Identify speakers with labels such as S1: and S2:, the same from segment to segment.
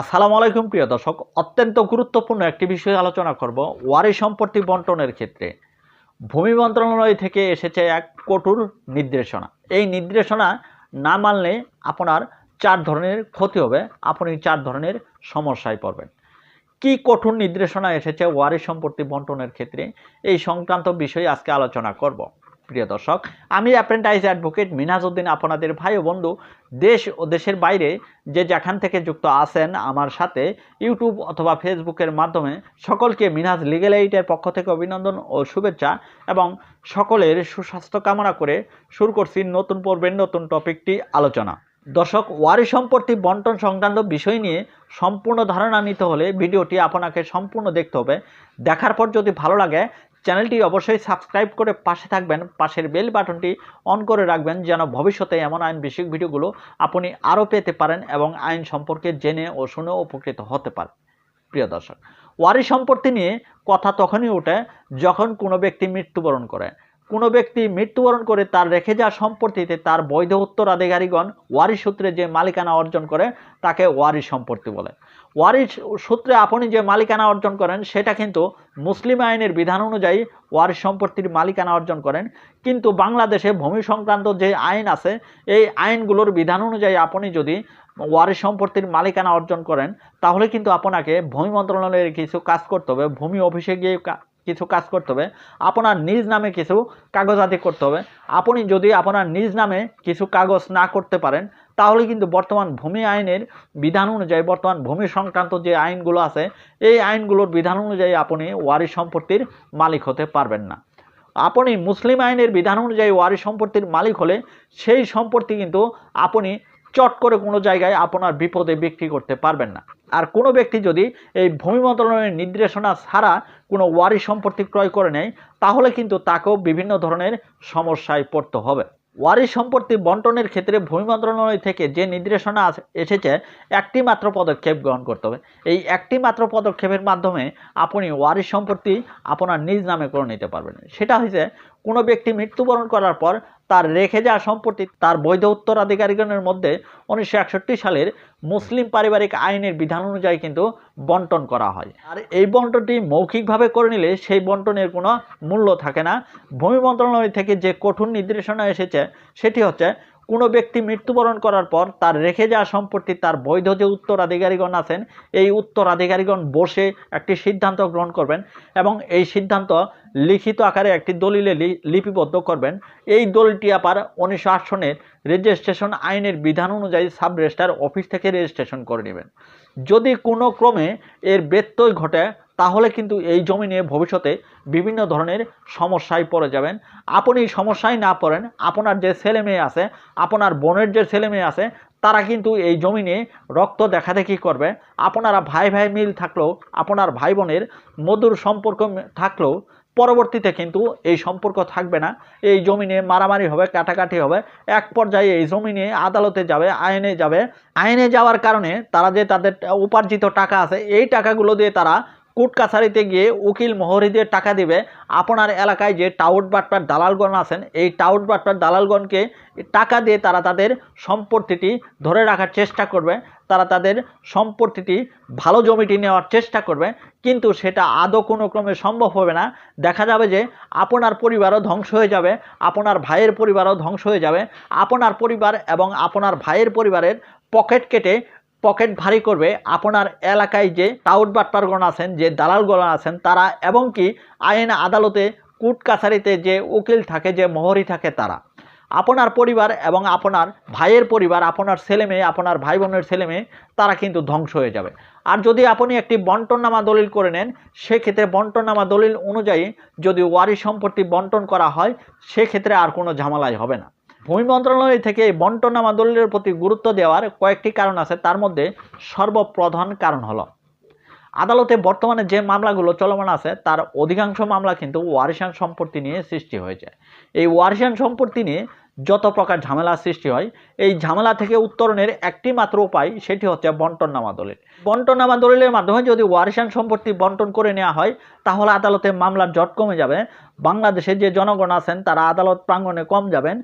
S1: আসসালামু আলাইকুম, প্রিয় দর্শক। অত্যন্ত গুরুত্বপূর্ণ একটি বিষয় আলোচনা করব ওয়ারি সম্পত্তি বন্টনের ক্ষেত্রে। ভূমি মন্ত্রণালয় থেকে এসেছে এক কঠোর নির্দেশনা। এই নির্দেশনা না মানলে আপনার চার ধরনের ক্ষতি হবে। আপনি চার ধরনের সমস্যায় পড়বেন। কি কঠোর নির্দেশনা এসেছে ওয়ারি সম্পত্তি বন্টনের ক্ষেত্রে? এই সংক্রান্ত বিষয়ে আজকে আলোচনা করব। প্রিয় দর্শক, আমি অ্যাপ্রেন্টাইজ অ্যাডভোকেট মিনাজউদ্দিন আপনাদের ভাই ও বন্ধু, দেশ ও দেশের বাইরে যে যেখান থেকে যুক্ত আছেন আমার সাথে, ইউটিউব অথবা ফেসবুকের মাধ্যমে সকলকে মিনাজ লিগেল এইটের পক্ষ থেকে অভিনন্দন ও শুভেচ্ছা এবং সকলের সুস্বাস্থ্য কামনা করে শুরু করছি নতুন পর্বের নতুন টপিকটি আলোচনা। দর্শক, ওয়ারি সম্পত্তি বন্টন সংক্রান্ত বিষয় নিয়ে সম্পূর্ণ ধারণা নিতে হলে ভিডিওটি আপনাকে সম্পূর্ণ দেখতে হবে। দেখার পর যদি ভালো লাগে চ্যানেলটি অবশ্যই সাবস্ক্রাইব করে পাশে থাকবেন। পাশের বেল বাটনটি অন করে রাখবেন যেন ভবিষ্যতে এমন আইন বিষয়ক ভিডিওগুলো আপনি আরও পেতে পারেন এবং আইন সম্পর্কে জেনে ও শুনে উপকৃত হতে পারেন। প্রিয় দর্শক, ওয়ারি সম্পত্তি নিয়ে কথা তখনই ওঠে যখন কোনো ব্যক্তি মৃত্যুবরণ করে। কোনো ব্যক্তি মৃত্যুবরণ করে তার রেখে যাওয়া সম্পত্তিতে তার বৈধ উত্তরাধিকারীগণ ওয়ারি সূত্রে যে মালিকানা অর্জন করে, তাকে ওয়ারি সম্পত্তি বলে। ওয়ারি সূত্রে আপনি যে মালিকানা অর্জন করেন, সেটা কিন্তু মুসলিম আইনের বিধান অনুযায়ী ওয়ারিস সম্পত্তির মালিকানা অর্জন করেন। কিন্তু বাংলাদেশে ভূমি সংক্রান্ত যে আইন আছে, এই আইনগুলোর বিধান অনুযায়ী আপনি যদি ওয়ারিস সম্পত্তির মালিকানা অর্জন করেন, তাহলে কিন্তু আপনাকে ভূমি মন্ত্রণালয়ের কিছু কাজ করতে হবে। ভূমি অফিসে গিয়ে কিছু কাজ করতে হবে। আপনার নিজ নামে কিছু কাগজাতি করতে হবে। আপনি যদি আপনার নিজ নামে কিছু কাগজ না করতে পারেন, তাহলে কিন্তু বর্তমান ভূমি আইনের বিধান অনুযায়ী, বর্তমান ভূমি সংক্রান্ত যে আইনগুলো আছে, এই আইনগুলোর বিধান অনুযায়ী আপনি ওয়ারি সম্পত্তির মালিক হতে পারবেন না। আপনি মুসলিম আইনের বিধান অনুযায়ী ওয়ারি সম্পত্তির মালিক হলে সেই সম্পত্তি কিন্তু আপনি চট করে কোনো জায়গায় আপনার বিপদে বিক্রি করতে পারবেন না। আর কোনো ব্যক্তি যদি এই ভূমি মন্ত্রণালয়ের নির্দেশনা ছাড়া কোনো ওয়ারি সম্পত্তি ক্রয় করে নেয়, তাহলে কিন্তু তাকেও বিভিন্ন ধরনের সমস্যায় পড়তে হবে। ওয়ারি সম্পত্তি বন্টনের ক্ষেত্রে ভূমি মন্ত্রণালয় থেকে যে নির্দেশনা এসেছে, একটি মাত্র পদক্ষেপ গ্রহণ করতে হবে। এই একটি মাত্র পদক্ষেপের মাধ্যমে আপনি ওয়ারি সম্পত্তি আপনার নিজ নামে করে নিতে পারবেন। সেটা হয়েছে কোনো ব্যক্তি মৃত্যুবরণ করার পর তার রেখে যাওয়া সম্পত্তি তার বৈধ উত্তরাধিকারীগণের মধ্যে উনিশশো একষট্টি সালের মুসলিম পারিবারিক আইনের বিধান অনুযায়ী কিন্তু বন্টন করা হয়। আর এই বন্টনটি মৌখিকভাবে করে নিলে সেই বন্টনের কোনো মূল্য থাকে না। ভূমি মন্ত্রণালয় থেকে যে কঠোর নির্দেশনা এসেছে, সেটি হচ্ছে কোনো ব্যক্তি মৃত্যুবরণ করার পর তার রেখে যাওয়া সম্পত্তি তার বৈধ যে উত্তরাধিকারীগণ আছেন, এই উত্তরাধিকারীগণ বসে একটি সিদ্ধান্ত গ্রহণ করবেন এবং এই সিদ্ধান্ত লিখিত আকারে একটি দলিলে লিপিবদ্ধ করবেন। এই দলিলটি আবার উনিশশো আট সনের রেজিস্ট্রেশন আইনের বিধান অনুযায়ী সাব রেজিস্ট্রার অফিস থেকে রেজিস্ট্রেশন করে নেবেন। যদি কোনো ক্রমে এর ব্যত্যয় ঘটে তাহলে কিন্তু এই জমি নিয়ে ভবিষ্যতে বিভিন্ন ধরনের সমস্যায় পড়ে যাবেন। আপনি সমস্যায় না পড়েন, আপনার যে ছেলে মেয়ে আছে, আপনার বোনের যে ছেলে মেয়ে আছে, তারা কিন্তু এই জমি নিয়ে রক্ত দেখাদেখি করবে। আপনারা ভাই ভাই মিল থাকলেও, আপনার ভাই বোনের মধুর সম্পর্ক থাকলেও পরবর্তীতে কিন্তু এই সম্পর্ক থাকবে না। এই জমি নিয়ে মারামারি হবে, কাটাকাটি হবে। এক পর্যায়ে এই জমি নিয়ে আদালতে যাবে, আইনে যাবে। আইনে যাওয়ার কারণে তারা যে তাদের উপার্জিত টাকা আছে, এই টাকাগুলো দিয়ে তারা কোর্ট কাছারিতে গিয়ে উকিল মোহরিদের টাকা দিবে। আপনার এলাকায় যে টাউট বাটপার দালালগণ আছেন, এই টাউট বাটপার দালালগণকে টাকা দিয়ে তারা তাদের সম্পত্তিটি ধরে রাখার চেষ্টা করবে। তারা তাদের সম্পত্তিটি ভালো জমিটি নেওয়ার চেষ্টা করবে। কিন্তু সেটা আদৌ কোনো ক্রমে সম্ভব হবে না। দেখা যাবে যে আপনার পরিবারও ধ্বংস হয়ে যাবে, আপনার ভাইয়ের পরিবারও ধ্বংস হয়ে যাবে। আপনার পরিবার এবং আপনার ভাইয়ের পরিবারের পকেট কেটে পকেট ভারী করবে। আপনার এলাকায় যে টাউট বাটপারগণ আছেন, যে দালালগণ আছেন, তারা এবং কি আইন আদালতে কোর্ট কাছারিতে যে উকিল থাকে, যে মোহরি থাকে তারা। আপনার পরিবার এবং আপনার ভাইয়ের পরিবার, আপনার ছেলে মেয়ে, আপনার ভাই বোনের ছেলে মেয়ে, তারা কিন্তু ধ্বংস হয়ে যাবে। আর যদি আপনি একটি বন্টননামা দলিল করে নেন, সেক্ষেত্রে বন্টননামা দলিল অনুযায়ী যদি ওয়ারি সম্পত্তি বন্টন করা হয়, সেক্ষেত্রে আর কোনো ঝামেলাই হবে না। ভূমি মন্ত্রণালয় থেকে এই বন্টননামা দলিলের প্রতি গুরুত্ব দেওয়ার কয়েকটি কারণ আছে, তার মধ্যে সর্বপ্রধান কারণ হলো, আদালতে বর্তমানে যে মামলাগুলো চলমান আছে, তার অধিকাংশ মামলা কিন্তু ওয়ারিশান সম্পত্তি নিয়ে সৃষ্টি হয়েছে। এই ওয়ারিশান সম্পত্তি নিয়ে যত প্রকার ঝামেলা সৃষ্টি হয়, এই ঝামেলা থেকে উত্তরণের একটি মাত্র উপায় সেটি হচ্ছে বন্টন নামা দলিল। বন্টননামা দলিলের মাধ্যমে যদি ওয়ারিশান সম্পত্তি বন্টন করে নেওয়া হয়, তাহলে আদালতে মামলার জট কমে যাবে। বাংলাদেশে যে জনগণ আছেন, তারা আদালত প্রাঙ্গণে কম যাবেন।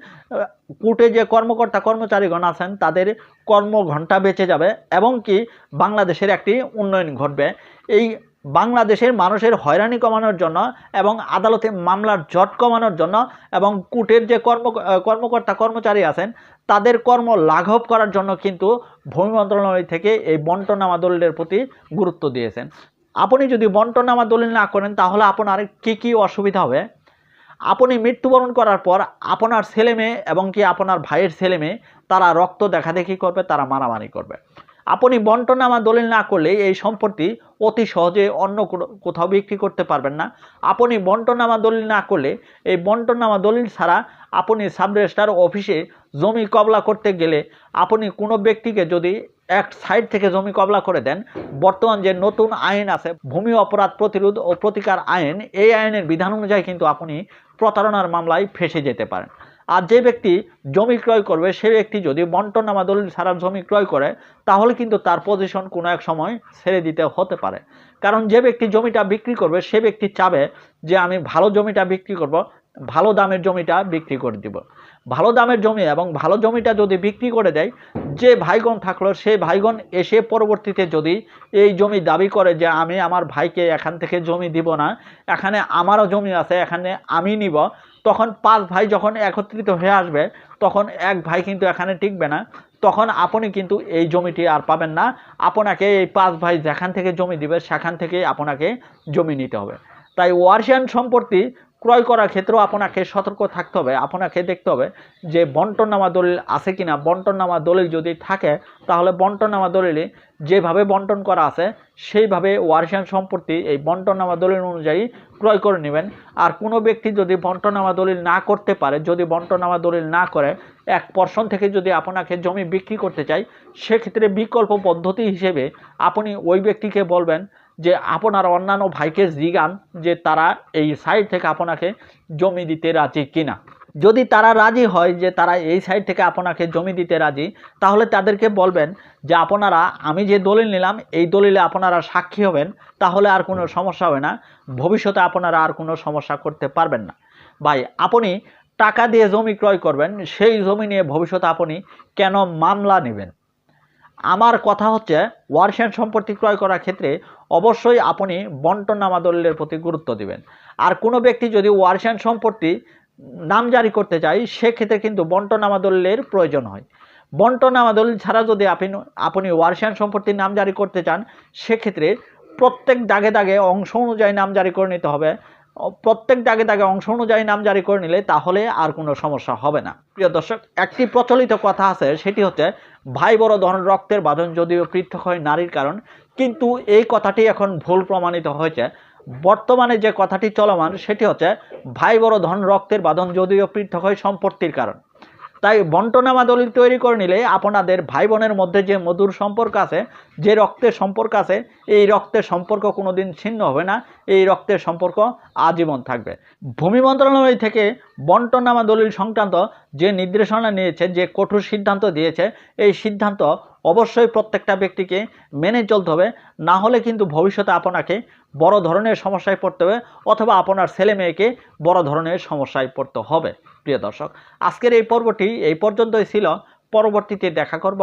S1: কোর্টে যে কর্মকর্তা কর্মচারীগণ আছেন, তাদের কর্মঘণ্টা বেঁচে যাবে এবং কি বাংলাদেশের একটি উন্নয়ন ঘটবে। এই বাংলাদেশের মানুষের হয়রানি কমানোর জন্য এবং আদালতে মামলার জট কমানোর জন্য এবং কুটের যে কর্ম কর্মকর্তা, কর্মচারী আছেন, তাদের কর্ম লাঘব করার জন্য কিন্তু ভূমি মন্ত্রণালয় থেকে এই বন্টনামা দলিলের প্রতি গুরুত্ব দিয়েছেন। আপনি যদি বন্টনামা দলিল না করেন, তাহলে আপনার কী কী অসুবিধা হবে? আপনি মৃত্যুবরণ করার পর আপনার ছেলে মেয়ে এবং কি আপনার ভাইয়ের ছেলে মেয়ে, তারা রক্ত দেখাদেখি করবে, তারা মারামারি করবে। আপনি বন্টনামা দলিল না করলে এই সম্পত্তি অতি সহজে অন্য কোথাও বিক্রি করতে পারবেন না। আপনি বন্টনামা দলিল না করলে এই বন্টনামা দলিল ছাড়া আপনি সাব রেজিস্ট্রার অফিসে জমি কবলা করতে গেলে আপনি কোনো ব্যক্তিকে যদি এক সাইড থেকে জমি কবলা করে দেন, বর্তমান যে নতুন আইন আছে, ভূমি অপরাধ প্রতিরোধ ও প্রতিকার আইন, এই আইনের বিধান অনুযায়ী কিন্তু আপনি প্রতারণার মামলায় ফেসে যেতে পারেন। আর যে ব্যক্তি জমি ক্রয় করবে, সে ব্যক্তি যদি বন্টনামা দলিল ছাড়া জমি ক্রয় করে, তাহলে কিন্তু তার পজিশন কোনো এক সময় ছেড়ে দিতে হতে পারে। কারণ যে ব্যক্তি জমিটা বিক্রি করবে, সে ব্যক্তি চাবে যে আমি ভালো জমিটা বিক্রি করব, ভালো দামের জমিটা বিক্রি করে দিব। ভালো দামের জমি এবং ভালো জমিটা যদি বিক্রি করে দেয়, যে ভাইগণ থাকল, সে ভাইগণ এসে পরবর্তীতে যদি এই জমি দাবি করে যে আমি আমার ভাইকে এখান থেকে জমি দিব না, এখানে আমারও জমি আছে, এখানে আমি নিব তখন পাঁচ ভাই যখন একত্রিত হয়ে আসবে, তখন এক ভাই কিন্তু এখানে টিকবে না। তখন আপনি কিন্তু এই জমিটি আর পাবেন না। আপনাকে এই পাঁচ ভাই যেখান থেকে জমি দিবে, সেখান থেকে আপনাকে জমি নিতে হবে। তাই ওয়ার্সিয়ান সম্পত্তি ক্রয় করার ক্ষেত্রেও আপনাকে সতর্ক থাকতে হবে। আপনাকে দেখতে হবে যে বন্টননামা দলিল আছে কিনা। বন্টননামা দলিল যদি থাকে, তাহলে বন্টননামা দলিলে যেভাবে বন্টন করা আছে, সেইভাবে ওয়ারিশান সম্পত্তি এই বন্টননামা দলিল অনুযায়ী ক্রয় করে নেবেন। আর কোনো ব্যক্তি যদি বন্টনামা দলিল না করতে পারে, যদি বন্টনামা দলিল না করে, এক পর্সন থেকে যদি আপনাকে জমি বিক্রি করতে চাই সেক্ষেত্রে বিকল্প পদ্ধতি হিসেবে আপনি ওই ব্যক্তিকে বলবেন যে আপনার অন্যান্য ভাইকে জিগান যে তারা এই সাইড থেকে আপনাকে জমি দিতে রাজি কিনা। যদি তারা রাজি হয় যে তারা এই সাইড থেকে আপনাকে জমি দিতে রাজি, তাহলে তাদেরকে বলবেন যে, আপনারা, আমি যে দলিল নিলাম, এই দলিলে আপনারা সাক্ষী হবেন, তাহলে আর কোনো সমস্যা হবে না। ভবিষ্যতে আপনারা আর কোনো সমস্যা করতে পারবেন না। ভাই, আপনি টাকা দিয়ে জমি ক্রয় করবেন, সেই জমি নিয়ে ভবিষ্যতে আপনি কেন মামলা নেবেন? আমার কথা হচ্ছে, ওয়ারশান সম্পত্তি ক্রয় করার ক্ষেত্রে অবশ্যই আপনি বন্টন দলিলের প্রতি গুরুত্ব দিবেন। আর কোনো ব্যক্তি যদি ওয়ারশান সম্পত্তি নাম জারি করতে চায়, সেক্ষেত্রে কিন্তু বন্টনামা দলিলের প্রয়োজন হয়। বন্টন দলিল ছাড়া যদি আপনি আপনি ওয়ারশান সম্পত্তির নাম জারি করতে চান, সেক্ষেত্রে প্রত্যেক দাগে দাগে অংশ অনুযায়ী নাম জারি করে নিতে হবে। প্রত্যেক দাগে দাগে অংশ অনুযায়ী নাম জারি করে নিলে তাহলে আর কোনো সমস্যা হবে না। প্রিয় দর্শক, একটি প্রচলিত কথা আছে, সেটি হচ্ছে ভাই বড় ধন রক্তের বাঁধন যদিও পৃথক হয় নারীর কারণ, কিন্তু এই কথাটি এখন ভুল প্রমাণিত হয়েছে। বর্তমানে যে কথাটি চলমান, সেটি হচ্ছে ভাই বড় ধন রক্তের বাঁধন যদিও পৃথক হয় সম্পত্তির কারণ। তাই বন্টনামা দলিল তৈরি করে নিলে আপনাদের ভাই বোনের মধ্যে যে মধুর সম্পর্ক আছে, যে রক্তের সম্পর্ক আছে এই রক্তের সম্পর্ক কোনোদিন ছিন্ন হবে না, এই রক্তের সম্পর্ক আজীবন থাকবে। ভূমি মন্ত্রণালয় থেকে বন্টনামা দলিল সংক্রান্ত যে নির্দেশনা নিয়েছে, যে কঠোর সিদ্ধান্ত দিয়েছে, এই সিদ্ধান্ত অবশ্যই প্রত্যেকটা ব্যক্তিকে মেনে চলতে হবে। না হলে কিন্তু ভবিষ্যতে আপনাকে বড় ধরনের সমস্যায় পড়তে হবে অথবা আপনার ছেলে মেয়েকে বড় ধরনের সমস্যায় পড়তে হবে। প্রিয় দর্শক, আজকের এই পর্বটি এই পর্যন্তই ছিল। পরবর্তীতে দেখা করব।